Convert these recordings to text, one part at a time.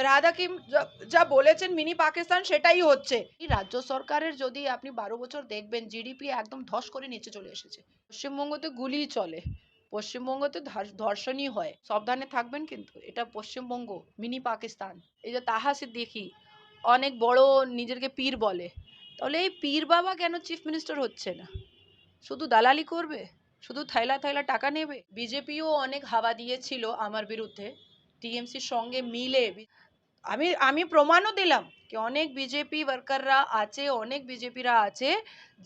ফেরহাদ হাকিম যা- বলেছেন মিনি পাকিস্তান সেটাই হচ্ছে। এই রাজ্য সরকারের যদি আপনি বারো বছর দেখবেন জিডিপি একদম ধস করে নিচে চলে এসেছে। পশ্চিমবঙ্গতে গুলি চলে। পশ্চিমবঙ্গতে ধর্ষ- ধর্ষণই হয়। সাবধানে থাকবেন কিন্তু, এটা পশ্চিমবঙ্গ, মিনি পাকিস্তান। এই যে তাহা সিদ্দিকি, অনেক বড় নিজেকে পীর বলে। তাহলে এই পীর বাবা কেন চিফ মিনিস্টার হচ্ছে না? শুধু দালালি করবে? শুধু থাইলা থাইলা টাকা নেবে? বিজেপিও অনেক হাওয়া দিয়েছিল আমার বিরুদ্ধে। টিএমসির সঙ্গে মিলে। আমি আমি প্রমাণও দিলাম কি অনেক বিজেপি ওয়ার্কাররা আছে, অনেক বিজেপিরা আছে,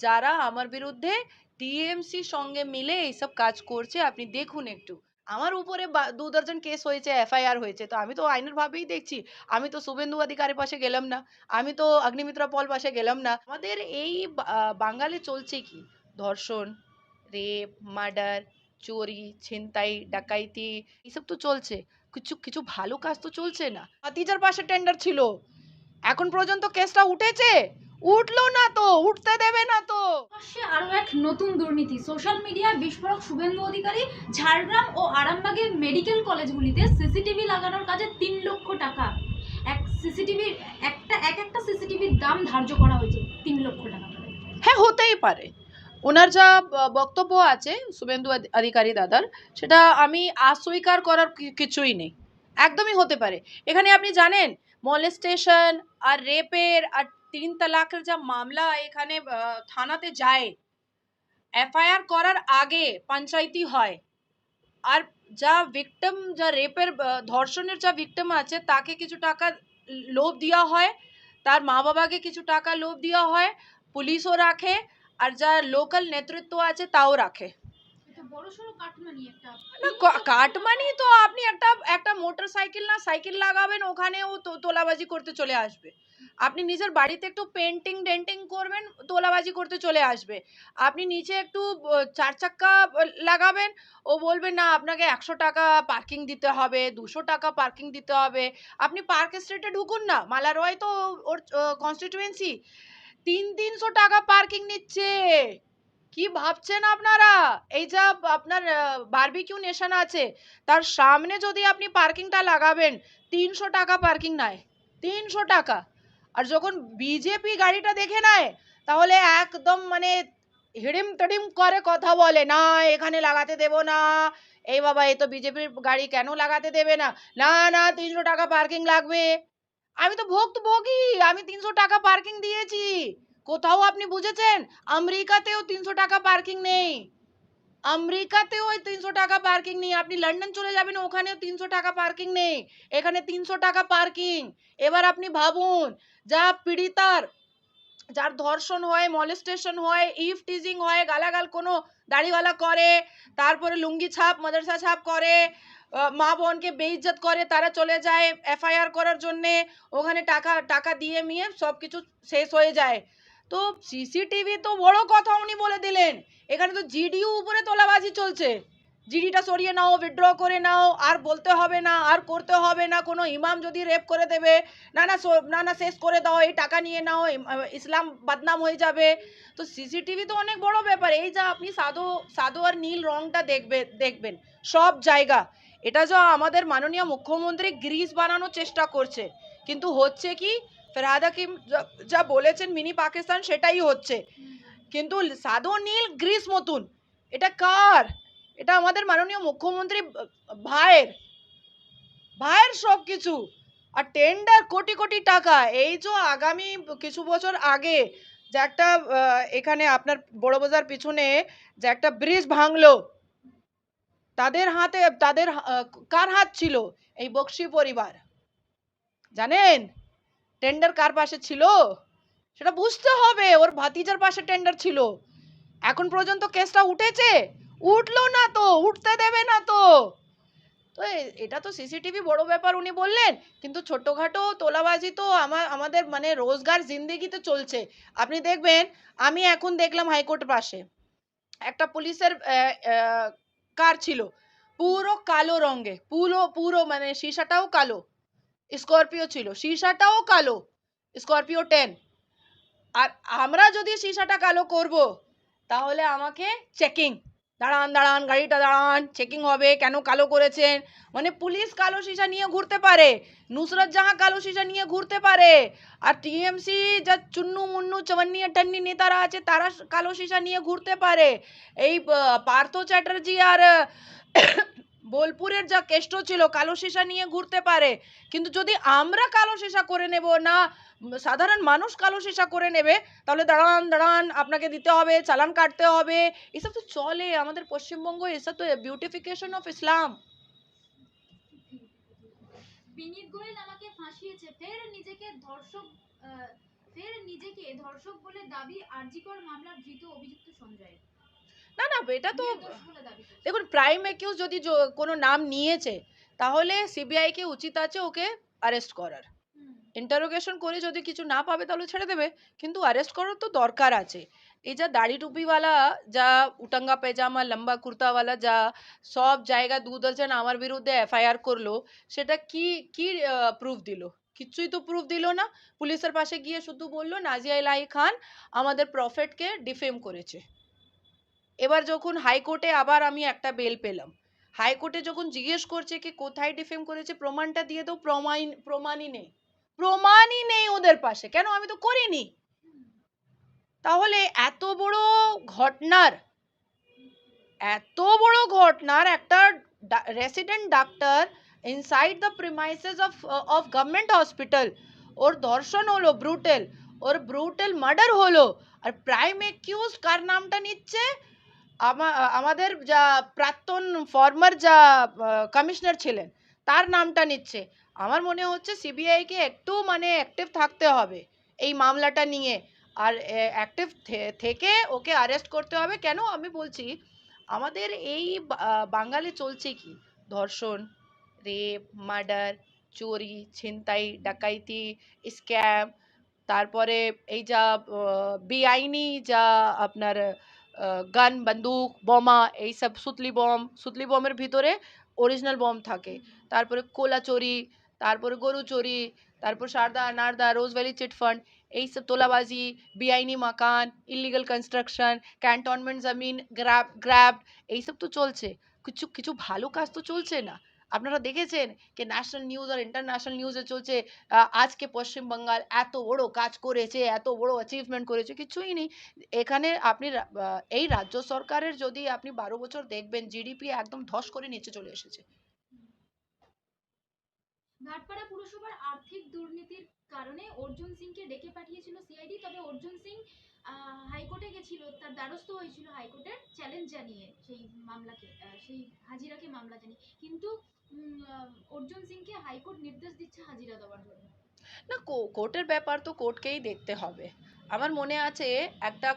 যারা আমার বিরুদ্ধে টিএমসি সঙ্গে মিলে এইসব কাজ করছে, আপনি দেখুন একটু। আমার উপরে দু দর্জন কেস হয়েছে এফআইআর হয়েছে, তো আমি তো আইনের ভাবেই দেখছি। আমি তো শুভেন্দু অধিকারীর পাশে গেলাম না, আমি তো অগ্নিমিত্রা পল পাশে গেলাম না। আমাদের এই বাঙালি চলছে কি? ধর্ষণ রেপ মার্ডার চুরি, ছিনতাই, ডাকাইতি এসব তো চলছে। কিছু কিছু ভালো কাজ তো চলছে না। ভাতিজার পাশে টেন্ডার ছিল। এখন পর্যন্ত কেসটা উঠেছে। উঠল না তো উঠতে দেবে না তো। আরও এক নতুন দুর্নীতি। সোশ্যাল মিডিয়ায় বিস্ফোরক শুভেন্দু অধিকারী ঝাড়গ্রাম ও আরামবাগের মেডিকেল কলেজগুলিতে সিসিটিভি লাগানোর কাজে তিন লক্ষ টাকা। এক সিসিটিভির একটা এক একটা সিসিটিভির দাম ধার্য করা হয়েছে তিন লক্ষ টাকা হ্যাঁ হতেই পারে। ওনার যা বক্তব্য আছে শুভেন্দু অধিকারী দাদার, সেটা আমি অস্বীকার করার কিছুই নেই। একদমই হতে পারে। এখানে আপনি জানেন, মলেস্টেশন আর রেপের আর তিন তালাকের যা মামলা এখানে থানাতে যায়। এফআইআর করার আগে পঞ্চায়েতি হয়। আর যা ভিকটিম, যা রেপের ধর্ষণের যা ভিকটিম আছে, তাকে কিছু টাকা লোভ দেওয়া হয়। তার মা বাবাকে কিছু টাকা লোভ দেওয়া হয়। পুলিশও রাখে। আর যা লোকাল নেতৃত্ব আছে তাও রাখে। কাটমানি না কাটমানি তো আপনি একটা একটা মোটর সাইকেল না সাইকেল লাগাবেন ওখানেও তো তোলাবাজি করতে চলে আসবে। আপনি নিজের বাড়িতে একটু পেন্টিং ডেন্টিং করবেন তোলাবাজি করতে চলে আসবে। আপনি নিচে একটু চার চাক্কা লাগাবেন ও বলবে না আপনাকে একশো টাকা পার্কিং দিতে হবে দুশো টাকা পার্কিং দিতে হবে। আপনি পার্ক স্ট্রিটে ঢুকুন না মালারয় তো ওর কনস্টিটুয়েন্সি তিন তিনশো টাকা পার্কিং নিচ্ছে। কি ভাবছেন আপনারা? এই যা আপনার বারবিকিউ নেশন আছে, তার সামনে যদি আপনি পার্কিংটা লাগাবেন, তিনশো টাকা পার্কিং নেয়, তিনশো টাকা। আর যখন বিজেপি গাড়িটা দেখে নেয়, তাহলে একদম মানে হিড়িম তড়িম করে কথা বলে, না, এখানে লাগাতে দেবো না। এই বাবা, এই তো বিজেপির গাড়ি কেন লাগাতে দেবে না? না না, তিনশো টাকা পার্কিং লাগবে। আমি তো ভোগ তো ভোগই আমি তিনশো টাকা পার্কিং দিয়েছি। কোথাও আপনি বুঝেছেন? আমেরিকাতেও তিনশো টাকা পার্কিং নেই। আমেরিকাতেও ওই তিনশো টাকা পার্কিং নেই। আপনি লন্ডন চলে যাবেন, ওখানেও তিনশো টাকা পার্কিং নেই। এখানে তিনশো টাকা পার্কিং এবার আপনি ভাবুন, যা পীড়িতার, যার ধর্ষণ হয় মলেস্টেশন হয় ইফ টিজিং হয়, গালাগাল কোনো দাড়িওয়ালা করে, তারপরে লুঙ্গি ছাপ, মাদ্রাসা ছাপ করে মা বোনকে বেইজ্জত করে, তারা চলে যায় এফআইআর করার জন্যে, ওখানে টাকা টাকা দিয়ে নিয়ে সব কিছু শেষ হয়ে যায়। তো সিসিটিভি তো বড় কথা উনি বলে দিলেন। এখানে তো জিডিও উপরে তোলাবাজি চলছে। জিডিটা সরিয়ে নাও উইথড্র করে নাও, আর বলতে হবে না, আর করতে হবে না, কোনো ইমাম যদি রেপ করে দেবে, না না না না, শেষ করে দাও, এই টাকা নিয়ে নাও ইসলাম বদনাম হয়ে যাবে। তো সিসিটিভি তো অনেক বড় ব্যাপার। এই যা আপনি সাদো সাদো আর নীল রংটা দেখবে, দেখবেন। সব জায়গা। এটা যা আমাদের মাননীয় মুখ্যমন্ত্রী গ্রিস বানানোর চেষ্টা করছে। কিন্তু হচ্ছে কি, ফেরহাদ হাকিম যা- বলেছেন মিনি পাকিস্তান, সেটাই হচ্ছে। কিন্তু সাদো নীল গ্রিস মতন, এটা কার? এটা আমাদের মাননীয় মুখ্যমন্ত্রী ভাইয়ের ভাইয়ের সব কিছু আর টেন্ডার কোটি কোটি টাকা, এই যে আগামী কিছু বছর আগে যে একটা এখানে আপনার বড় বাজার পিছনে যে একটা ব্রিজ ভাঙলো তাদের হাতে, তাদের কার হাত ছিল? এই বক্সি পরিবার। জানেন? টেন্ডার কার পাশে ছিল? সেটা বুঝতে হবে। ওর ভাতিজার পাশে টেন্ডার ছিল। এখন পর্যন্ত কেসটা উঠেছে? উঠল না তো, উঠতে দেবে না তো। তো এটা তো সিসিটিভি বড় ব্যাপার উনি বললেন। কিন্তু ছোটখাটো তোলাবাজি তো আমার আমাদের মানে রোজগার জিন্দেগিতে চলছে। আপনি দেখবেন, আমি এখন দেখলাম হাইকোর্টের পাশে। একটা পুলিশের কার ছিল? পুরো কালো রঙে। পুরো পুরো মানে সিসাটাও কালো। স্করপিও ছিল। সিসাটাও কালো। Scorpio ten. আর আমরা যদি সিসাটা কালো করব, তাহলে আমাকে চেকিং দাঁড়ান দাঁড়ান, গাড়িটা দাঁড়ান চেকিং হবে, কেন কালো করেছেন? মানে পুলিশ কালো সীসা নিয়ে ঘুরতে পারে, নুসরত জাহাঁ কালো সীসা নিয়ে ঘুরতে পারে, আর টিএমসি যা চুন্নু, মুন্নু চবান্নি আটান্নি নেতারা আছে, তারা কালো সীসা নিয়ে ঘুরতে পারে। এই পার্থ চ্যাটার্জি আর, বোলপুরের যা কেষ্ট ছিল, কালো সীসা নিয়ে ঘুরতে পারে। কিন্তু যদি আমরা কালো সীসা করে নেব, না সাধারণ মানুষ কালো সীসা করে নেবে তাহলে দাঁড়ান দাঁড়ান আপনাকে দিতে হবে চালান কাটতে হবে এসব তো চলে আমাদের পশ্চিমবঙ্গ এসব তো beautification of Islam Vineet Goyal আমাকে ফাঁসিয়েছে ফের নিজেকে ধর্ষক ফের নিজেকে ধর্ষক বলে দাবি আরজিকর মামলার ধৃত অভিযুক্ত সঞ্জয় না না এটা তো। দেখুন প্রাইম একিউজ যদি কোনো নাম নিয়েছে তাহলে সিবিআইকে উচিত আছে ওকে অ্যারেস্ট করার। ইন্টারোগেশন করে যদি কিছু না পাবে তাহলে ছেড়ে দেবে। কিন্তু অ্যারেস্ট করার তো দরকার আছে। এই যা দাড়ি টুপিওয়ালা, যা উটাঙ্গা পেজামা, লম্বা কুর্তাওয়ালা, যা সব জায়গা দু দর্জন আমার বিরুদ্ধে এফআইআর করল, সেটা কি কি প্রুফ দিল? কিচ্ছুই তো প্রুফ দিল না। পুলিশের পাশে গিয়ে শুধু বলল, নাজিয়া ইলাহি খান আমাদের প্রফেটকে ডিফেম করেছে। এবার যখন হাইকোর্টে আবার আমি একটা বেল পেলাম। হাইকোর্টে যখন জিজ্ঞেস করছে কি কোথায় ডিফেম করেছে, প্রমাণটা দিয়ে দাও, প্রমাণ, প্রমাণই নেই। প্রমাণই নেই ওদের পাশে। কেন? আমি তো করিনি। তাহলে এত বড় ঘটনার, এত বড় ঘটনার একটা resident doctor inside the premises of of government hospital ওর ধর্ষণ হলো ব্রুটেল ওর ব্রুটেল মার্ডার হলো, আর প্রাইম একিউজ কার নামটা নিচ্ছে? আমাদের যা প্রাক্তন ফর্মার যা কমিশনার ছিলেন, তার নামটা নিচ্ছে। আমার মনে হচ্ছে সিবিআইকে একটু মানে অ্যাক্টিভ থাকতে হবে এই মামলাটা নিয়ে। আর অ্যাক্টিভ থেকে ওকে অ্যারেস্ট করতে হবে। কেন? আমি বলছি আমাদের এই বাঙালি চলছে কি? ধর্ষণ রেপ মার্ডার চুরি ছিনতাই ডাকাইতি স্ক্যাম তারপরে এই যা বেআইনি যা আপনার গান বন্দুক বোমা এইসব সুতলি বম সুতলি বমের ভিতরে অরিজিনাল বম থাকে। তারপরে কোলা চুরি তারপরে গরু চুরি তারপর Saradha, Narada Rose Valley chit fund এইসব তোলাবাজি, বেআইনি মাকান ইলিগাল কনস্ট্রাকশন ক্যান্টনমেন্ট জমিন গ্র্যাব গ্র্যাব এইসব তো চলছে। কিছু কিছু ভালো কাজ তো চলছে না। আপনারা দেখেছেন যে ন্যাশনাল নিউজ আর ইন্টারন্যাশনাল নিউজে চলছে আজকে পশ্চিমবঙ্গাল এত বড় কাজ করেছে, এত বড় অ্যাচিভমেন্ট করেছে, কিছুই নেই। এখানে আপনি এই রাজ্য সরকারের যদি আপনি বারো বছর দেখবেন জিডিপি একদম ধস করে নিচে চলে এসেছে। ভাটপাড়া পুরসভার আর্থিক দুর্নীতির কারণে অর্জুন সিংকে ডেকে পাঠিয়েছিল সিআইডি তবে অর্জুন সিং হাইকোর্টে গেছিল, তার দ্বারস্থ হয়েছিল হাইকোর্টের চ্যালেঞ্জ জানিয়ে সেই মামলাকে সেই হাজিরাকে মামলা জানিয়ে। কিন্তু অর্জুন সিংকে হাইকোর্ট নির্দেশ দিচ্ছে হাজিরা দেওয়ার জন্য। না কোর্টের ব্যাপার তো কোর্টকেই দেখতে হবে। আমার মনে আছে একটা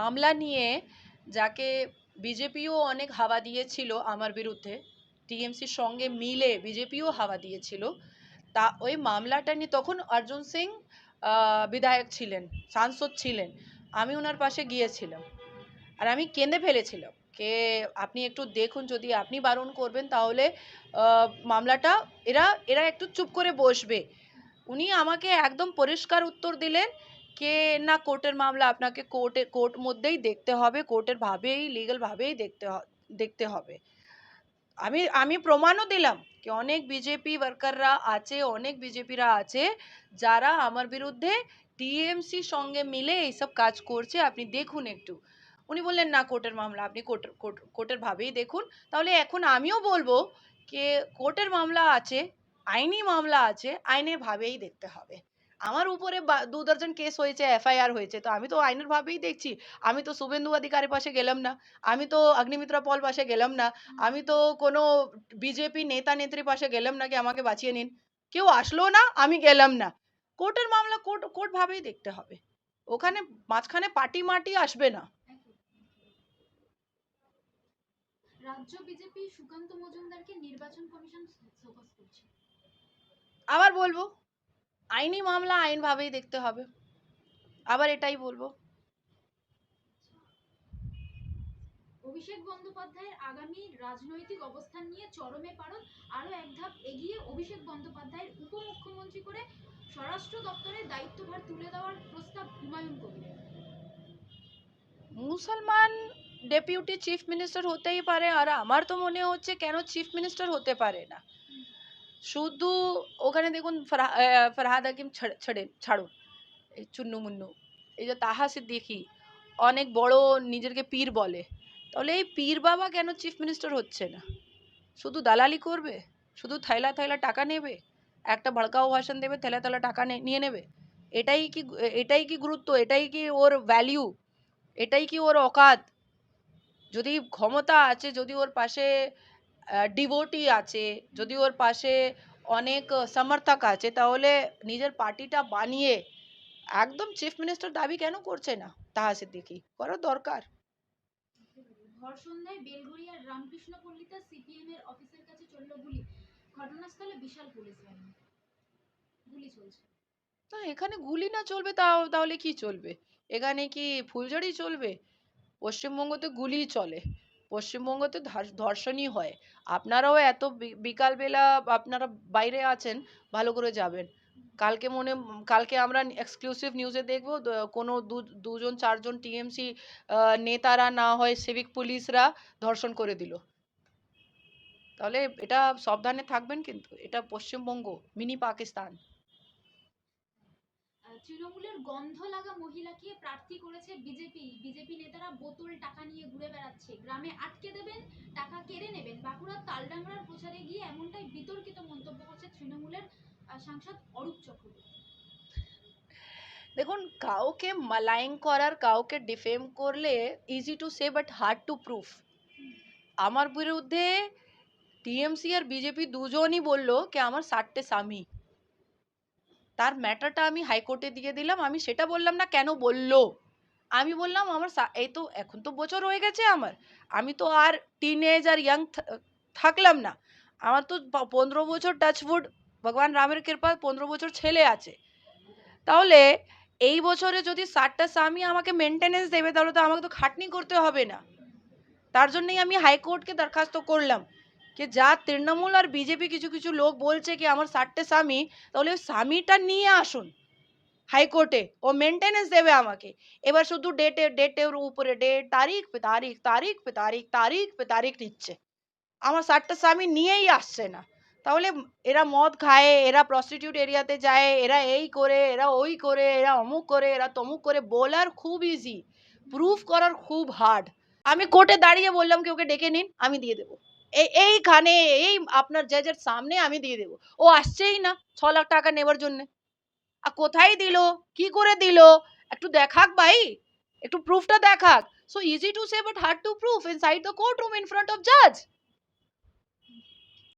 মামলা নিয়ে যাকে বিজেপিও অনেক হাওয়া দিয়েছিল আমার বিরুদ্ধে টিএমসির সঙ্গে মিলে বিজেপিও হাওয়া দিয়েছিল। তা ওই মামলাটা নিয়ে তখন অর্জুন সিং বিধায়ক ছিলেন, সাংসদ ছিলেন। আমি ওনার পাশে গিয়েছিলাম। আর আমি কেঁদে ফেলেছিলাম কে আপনি একটু দেখুন, যদি আপনি বারণ করবেন তাহলে মামলাটা এরা এরা একটু চুপ করে বসবে। উনি আমাকে একদম পরিষ্কার উত্তর দিলেন কে না কোর্টের মামলা আপনাকে কোর্টে, কোর্ট মধ্যেই দেখতে হবে, কোর্টের ভাবেই লিগ্যাল ভাবেই দেখতে দেখতে হবে। আমি আমি প্রমাণও দিলাম কি অনেক বিজেপি ওয়ার্কাররা আছে, অনেক বিজেপিরা আছে, যারা আমার বিরুদ্ধে টিএমসি সঙ্গে মিলে এইসব কাজ করছে। আপনি দেখুন একটু। উনি বললেন, না, কোর্টের মামলা, আপনি কোর্টের কোর্ট- কোর্টের ভাবেই দেখুন। তাহলে এখন আমিও বলব যে কোর্টের মামলা আছে, আইনি মামলা আছে, আইনের ভাবেই দেখতে হবে। আমার উপরে দু দর্জন কেস হয়েছে এফআইআর হয়েছে তো আমি তো আইনের ভাবেই দেখছি আমি তো শুভেন্দু অধিকারীর পাশে গেলাম না আমি তো অগ্নিমিত্রা পল পাশে গেলাম না আমি তো কোনো বিজেপি নেতা নেত্রী পাশে গেলাম না কি আমাকে বাঁচিয়ে নিন কেউ আসলো না আমি গেলাম না কোর্টের মামলা কোর্ট কোর্ট ভাবেই দেখতে হবে ওখানে মাঝখানে পার্টি মাটি আসবে না রাজ্য বিজেপি সুকান্ত মজুমদারকে নির্বাচন কমিশন আবার বলব আইনি মামলা আইন ভাবেই দেখতে হবে। আবার এটাই বলব। অভিষেক বন্দ্যোপাধ্যায়ের আগামী রাজনৈতিক অবস্থান নিয়ে চরমে পারদ আরও এক ধাপ এগিয়ে অভিষেক বন্দ্যোপাধ্যায়ের উপমুখ্যমন্ত্রী করে স্বরাষ্ট্র দপ্তরের দায়িত্বভার তুলে দেওয়ার প্রস্তাব হুমায়ুন কবিরের। মুসলমান ডেপুটি চিফ মিনিস্টার হতেই পারে আর আমার তো মনে হচ্ছে কেন চিফ মিনিস্টার হতে পারে না। শুধু ওখানে দেখুন ফরহা- ফরহাদ হাকিম ছেড়ে- এই চুন্নু মুন্নু, এই যে তাহা সিদ্দিকি অনেক বড় নিজেকে পীর বলে। তাহলে এই পীর বাবা কেন চিফ মিনিস্টার হচ্ছে না? শুধু দালালি করবে? শুধু থাইলা থাইলা টাকা নেবে? একটা ভড়কাও ভাষণ দেবে, থাইলা থেলা টাকা নিয়ে নেবে? এটাই কি এটাই কি গুরুত্ব? এটাই কি ওর ভ্যালিউ এটাই কি ওর অকাত? যদি ক্ষমতা আছে, যদি ওর পাশে ডিভোটি আছে যদি ওর পাশে অনেক সমর্থক আছে তাহলে নিজের পার্টিটা বানিয়ে একদম চিফ মিনিস্টার দাবি কেন করছে না? তাহা সিদ্দিকি করার দরকার। বেলঘরিয়ার রামকৃষ্ণ পল্লীতে সিপিএম এর অফিসের কাছে চলল গুলি। ঘটনাস্থলে বিশাল পুলিশ বাহিনী। গুলি চলছে। না এখানে গুলি না চলবে তাও তাহলে কি চলবে? এখানে কি ফুলঝড়ি চলবে? পশ্চিমবঙ্গতে গুলি চলে। পশ্চিমবঙ্গতে ধার- ধর্ষণই হয়। আপনারাও এত বিকালবেলা আপনারা বাইরে আছেন, ভালো করে যাবেন। কালকে মনে, কালকে আমরা এক্সক্লুসিভ নিউজে দেখব কোনো দুজন, চারজন টিএমসি নেতারা না হয় সিভিক পুলিশরা ধর্ষণ করে দিল। তাহলে এটা সাবধানে থাকবেন, কিন্তু এটা পশ্চিমবঙ্গ, মিনি পাকিস্তান। তৃণমূলের গন্ধ লাগা মহিলাকে প্রার্থী করেছে বিজেপি। বিজেপি নেতারা বোতল টাকা নিয়ে ঘুরে বেড়াচ্ছে। গ্রামে আটকে দেবেন, টাকা কেড়ে নেবেন। বাঁকুড়ার তালডাংরার প্রচারে গিয়ে এমনটাই বিতর্কিত মন্তব্য করছে তৃণমূলের সাংসদ অরূপ চক্রবর্তী। দেখুন, কাউকে মালাইং করার, কাউকে ডিফেম করলে easy to say but hard to proof আমার বিরুদ্ধে টিএমসি আর বিজেপি দুজনই বলল, কি আমার ষাটটে স্বামী। তার ম্যাটারটা আমি হাইকোর্টে দিয়ে দিলাম, আমি সেটা বললাম না, কেন বলল? আমি বললাম, আমার এই তো এখন তো বছর হয়ে গেছে আমার, আমি তো আর টিনেজ আর ইয়াং থাকলাম না। আমার তো পনেরো বছর টাচউড ভগবান রামের কৃপা পনেরো বছর ছেলে আছে। তাহলে এই বছরে যদি ষাটটা স্বামী আমাকে মেনটেনেন্স দেবে, তাহলে তো আমাকে তো খাটনি করতে হবে না। তার জন্যই আমি হাইকোর্টকে দরখাস্ত করলাম। যে যা তৃণমূল আর বিজেপি কিছু কিছু লোক বলছে কি আমার ষাটটে স্বামী, তাহলে ওই স্বামীটা নিয়ে আসুন হাইকোর্টে। ও মেনটেনেন্স দেবে আমাকে। এবার শুধু ডেটে ডেটের উপরে ডেট তারিখ পে তারিখ তারিখ পে তারিখ তারিখ পে তারিখ নিচ্ছে। আমার ষাটটা স্বামী নিয়েই আসছে না। তাহলে এরা মদ খায়, এরা প্রস্টিটিউট এরিয়াতে যায়, এরা এই করে, এরা ওই করে, এরা অমুক করে, এরা তমুক করে, বলার খুব ইজি প্রুফ করার খুব হার্ড আমি কোর্টে দাঁড়িয়ে বললাম কি ওকে ডেকে নিন, আমি দিয়ে দেবো। এইখানে, এই আপনার জাজের সামনে আমি দিয়ে দেবো। ও আসছেই না ছ লাখ টাকা নেবার জন্যে। আর কোথায় দিল? কি করে দিল? একটু দেখাক ভাই। একটু প্রুফটা দেখাক। So easy to say but hard to proof inside the court room in front of জাজ